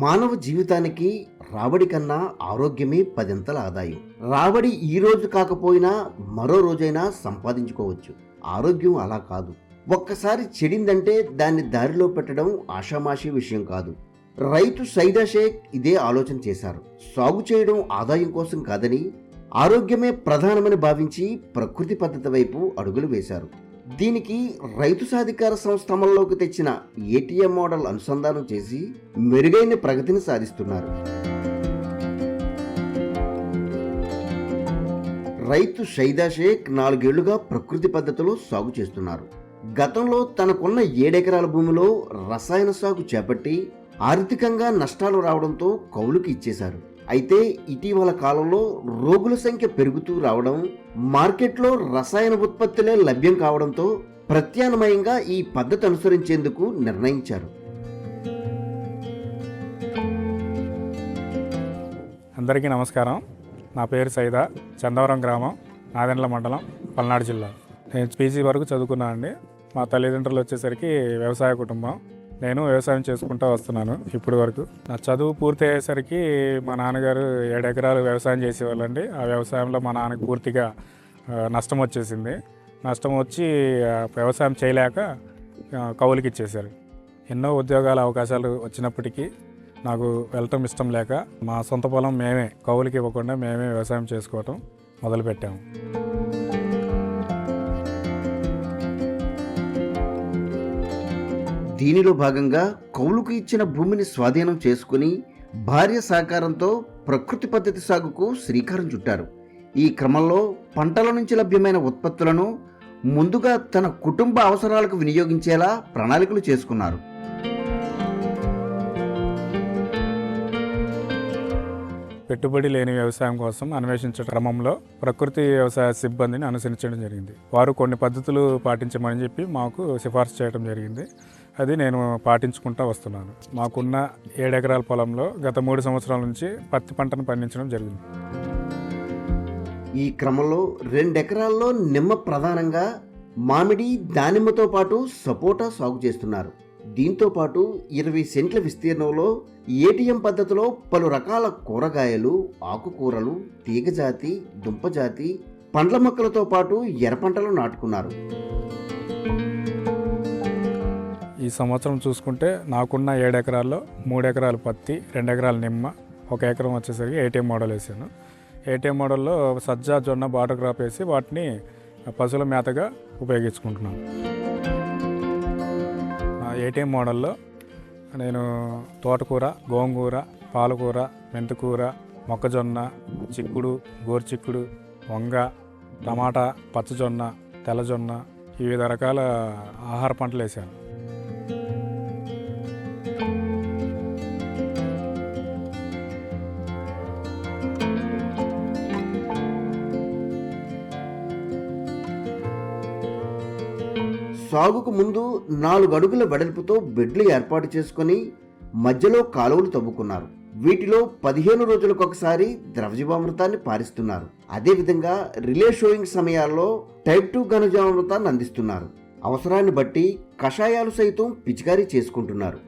మానవ జీవితానికి రాబడి కన్నా ఆరోగ్యమే పదింతల ఆదాయం. రాబడి ఈ రోజు కాకపోయినా మరో రోజైనా సంపాదించుకోవచ్చు. ఆరోగ్యం అలా కాదు. ఒక్కసారి చెడిందంటే దాన్ని దారిలో పెట్టడం ఆషామాషీ విషయం కాదు. రైతు సైదా షేక్ ఇదే ఆలోచన చేశారు. సాగు చేయడం ఆదాయం కోసం కాదని ఆరోగ్యమే ప్రధానమని భావించి ప్రకృతి పద్ధతి వైపు అడుగులు వేశారు. దీనికి రైతు సాధికార సంస్థ అమల్లోకి తెచ్చిన ఏటీఎం మోడల్ అనుసంధానం చేసి మెరుగైన ప్రగతిని సాధిస్తున్నారు. రైతు షైదా షేక్ నాలుగేళ్ళుగా ప్రకృతి పద్ధతిలో సాగు చేస్తున్నారు. గతంలో తనకున్న ఏడెకరాల భూమిలో రసాయన సాగు చేపట్టి ఆర్థికంగా నష్టాలు రావడంతో కౌలుకి ఇచ్చేశారు. అయితే ఇటీవల కాలంలో రోగుల సంఖ్య పెరుగుతూ రావడం మార్కెట్లో రసాయన ఉత్పత్తులే లభ్యం కావడంతో ప్రత్యామ్నాయంగా ఈ పద్ధతి అనుసరించేందుకు నిర్ణయించారు. అందరికీ నమస్కారం. నా పేరు సైదా చందవరం గ్రామం నాదెండ్ల మండలం పల్నాడు జిల్లా. నేను పీజీ వరకు చదువుకున్నాను అండి మా తల్లిదండ్రులు వచ్చేసరికి వ్యవసాయ కుటుంబం. నేను వ్యవసాయం చేసుకుంటూ వస్తున్నాను ఇప్పటి వరకు. నా చదువు పూర్తి అయ్యేసరికి మా నాన్నగారు ఏడెకరాలు వ్యవసాయం చేసేవాళ్ళండి. ఆ వ్యవసాయంలో మా నాన్నకి పూర్తిగా నష్టం వచ్చేసింది. నష్టం వచ్చి వ్యవసాయం చేయలేక కౌలుకి ఇచ్చేశారు. ఎన్నో ఉద్యోగాల అవకాశాలు వచ్చినప్పటికీ నాకు వెళ్ళటం ఇష్టం లేక మా సొంత పొలం మేమే కౌలుకి ఇవ్వకుండా మేమే వ్యవసాయం చేసుకోవటం మొదలుపెట్టాము. దీనిలో భాగంగా కౌలుకు ఇచ్చిన భూమిని స్వాధీనం చేసుకుని భార్య సహకారంతో ప్రకృతి పద్ధతి సాగుకు శ్రీకారం చుట్టారు. ఈ క్రమంలో పంటల నుంచి లభ్యమైన ఉత్పత్తులను ముందుగా తన కుటుంబ అవసరాలకు వినియోగించేలా ప్రణాళికలు చేసుకున్నారు. పెట్టుబడి లేని వ్యవసాయం కోసం అన్వేషించే క్రమంలో ప్రకృతి వ్యవసాయ సిబ్బందిని అనుసరించడం జరిగింది. వారు కొన్ని పద్ధతులు పాటించమని చెప్పి మాకు సిఫార్సు చేయడం జరిగింది. అది నేను పాటించుకుంటూ వస్తున్నాను. మాకున్న ఏడెకరాల పొలంలో గత మూడు సంవత్సరాల నుంచి పత్తి పంటను పండించడం జరిగింది. ఈ క్రమంలో రెండెకరాల్లో నిమ్మ ప్రధానంగా మామిడి దానిమ్మతో పాటు సపోటా సాగు చేస్తున్నారు. దీంతో పాటు ఇరవై సెంట్ల విస్తీర్ణంలో ఏటీఎం పద్ధతిలో పలు రకాల కూరగాయలు ఆకుకూరలు తీగజాతి దుంపజాతి పండ్ల మొక్కలతో పాటు ఎర్రపంటలు నాటుకున్నారు. ఈ సంవత్సరం చూసుకుంటే నాకున్న ఏడు ఎకరాల్లో మూడు ఎకరాలు పత్తి రెండు ఎకరాలు నిమ్మ ఒక ఎకరం వచ్చేసరికి ఏటీఎం మోడల్ వేసాను. ఏటీఎం మోడల్లో సజ్జ జొన్న బాటర్ క్రాప్ వేసి వాటిని పశువుల మేతగా ఉపయోగించుకుంటున్నాను. ఏటీఎం మోడల్లో నేను తోటకూర గోంగూర పాలకూర మెంతికూర మొక్కజొన్న చిక్కుడు గోరుచిక్కుడు వంగ టమాటా పచ్చజొన్న తెల్లజొన్న వివిధ రకాల ఆహార పంటలు వేసాను. సాగుకు ముందు నాలుగు అడుగుల వెడల్పుతో బెడ్లు ఏర్పాటు చేసుకొని మధ్యలో కాలువలు తవ్వుకున్నారు. వీటిలో పదిహేను రోజులకు ఒకసారి ద్రవజీవామృతాన్ని పారిస్తున్నారు. అదేవిధంగా రిలే షోయింగ్ సమయాల్లో టైప్ టూ ఘనజీవామృతాన్ని అందిస్తున్నారు. అవసరాన్ని బట్టి కషాయాలు సైతం పిచికారీ చేసుకుంటున్నారు.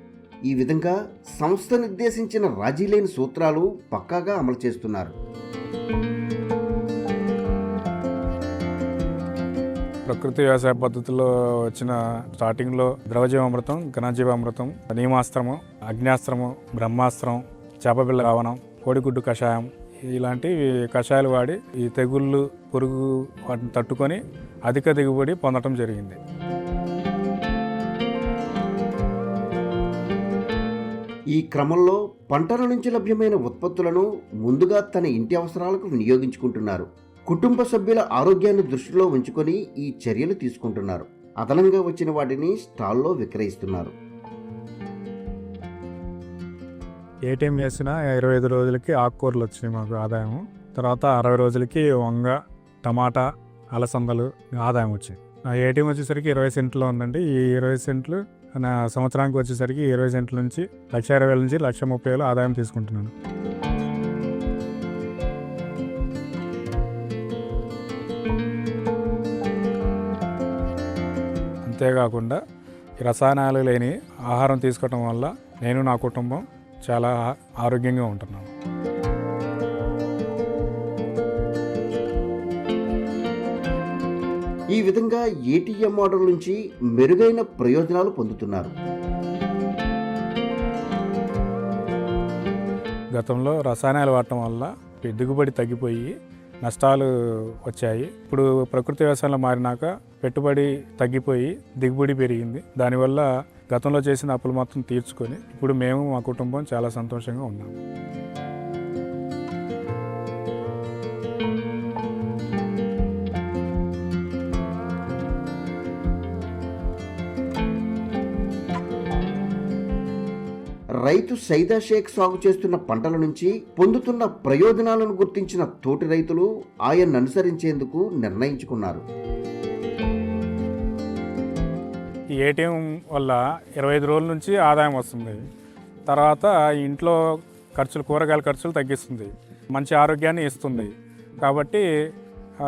ఈ విధంగా సంస్థ నిర్దేశించిన రాజీ లేని సూత్రాలు పక్కాగా అమలు చేస్తున్నారు. ప్రకృతి వ్యవసాయ పద్ధతిలో వచ్చిన స్టార్టింగ్లో ద్రవజీవామృతం ఘనజీవామృతం నీమాస్త్రము అగ్నాస్త్రము బ్రహ్మాస్త్రం చేపపిల్ల రావణం కోడిగుడ్డు కషాయం ఇలాంటి కషాయాలు వాడి ఈ తెగుళ్ళు పురుగు వాటిని తట్టుకొని అధిక దిగుబడి పొందటం జరిగింది. ఈ క్రమంలో పంటల నుంచి లభ్యమైన ఉత్పత్తులను ముందుగా తన ఇంటి అవసరాలకు వినియోగించుకుంటున్నారు. కుటుంబ సభ్యుల ఆరోగ్యాన్ని దృష్టిలో ఉంచుకొని ఈ చర్యలు తీసుకుంటున్నారు. అదనంగా వచ్చిన వాటిని స్టాల్లో విక్రయిస్తున్నారు. ఏటీఎం చేసినా ఇరవై ఐదు రోజులకి ఆకుకూరలు వచ్చినాయి మాకు ఆదాయం తర్వాత అరవై రోజులకి వంగ టమాటా అలసందలు ఆదాయం వచ్చాయి నా ఏటీఎం వచ్చేసరికి ఇరవై సెంట్లో ఉందండి. ఈ ఇరవై సెంట్లు నా సంవత్సరానికి వచ్చేసరికి ఇరవై సెంట్ల నుంచి లక్ష ఇరవై నుంచి లక్ష ముప్పై వేలు ఆదాయం తీసుకుంటున్నాను. అంతేకాకుండా రసాయనాలు లేని ఆహారం తీసుకోవటం వల్ల నేను నా కుటుంబం చాలా ఆరోగ్యంగా ఉంటున్నాము ఈ విధంగా ఏటీఎం మోడల్ నుంచి మెరుగైన ప్రయోజనాలు పొందుతున్నారు. గతంలో రసాయనాలు వాడటం వల్ల దిగుబడి తగ్గిపోయి నష్టాలు వచ్చాయి. ఇప్పుడు ప్రకృతి వ్యవసాయంలో మారినాక పెట్టుబడి తగ్గిపోయి దిగుబడి పెరిగింది. దానివల్ల గతంలో చేసిన అప్పులు మొత్తం తీర్చుకొని ఇప్పుడు మేము మా కుటుంబం చాలా సంతోషంగా ఉన్నాము రైతు సైదా షేక్ సాగు చేస్తున్న పంటల నుంచి పొందుతున్న ప్రయోజనాలను గుర్తించిన తోటి రైతులు ఆయన్ని అనుసరించేందుకు నిర్ణయించుకున్నారు. ఈ ఏటీఎం వల్ల ఇరవై ఐదు రోజుల నుంచి ఆదాయం వస్తుంది. తర్వాత ఇంట్లో ఖర్చులు కూరగాయల ఖర్చులు తగ్గిస్తుంది. మంచి ఆరోగ్యాన్ని ఇస్తుంది. కాబట్టి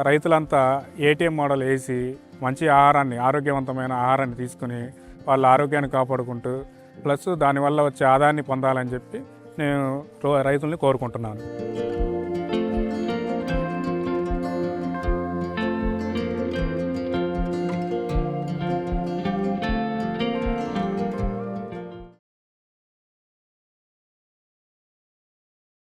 రైతులంతా ఏటీఎం మోడల్ వేసి మంచి ఆహారాన్ని ఆరోగ్యవంతమైన ఆహారాన్ని తీసుకుని వాళ్ళ ఆరోగ్యాన్ని కాపాడుకుంటూ ప్లస్ దానివల్ల వచ్చే ఆదాయాన్ని పొందాలని చెప్పి నేను రో- రైతుల్ని కోరుకుంటున్నాను.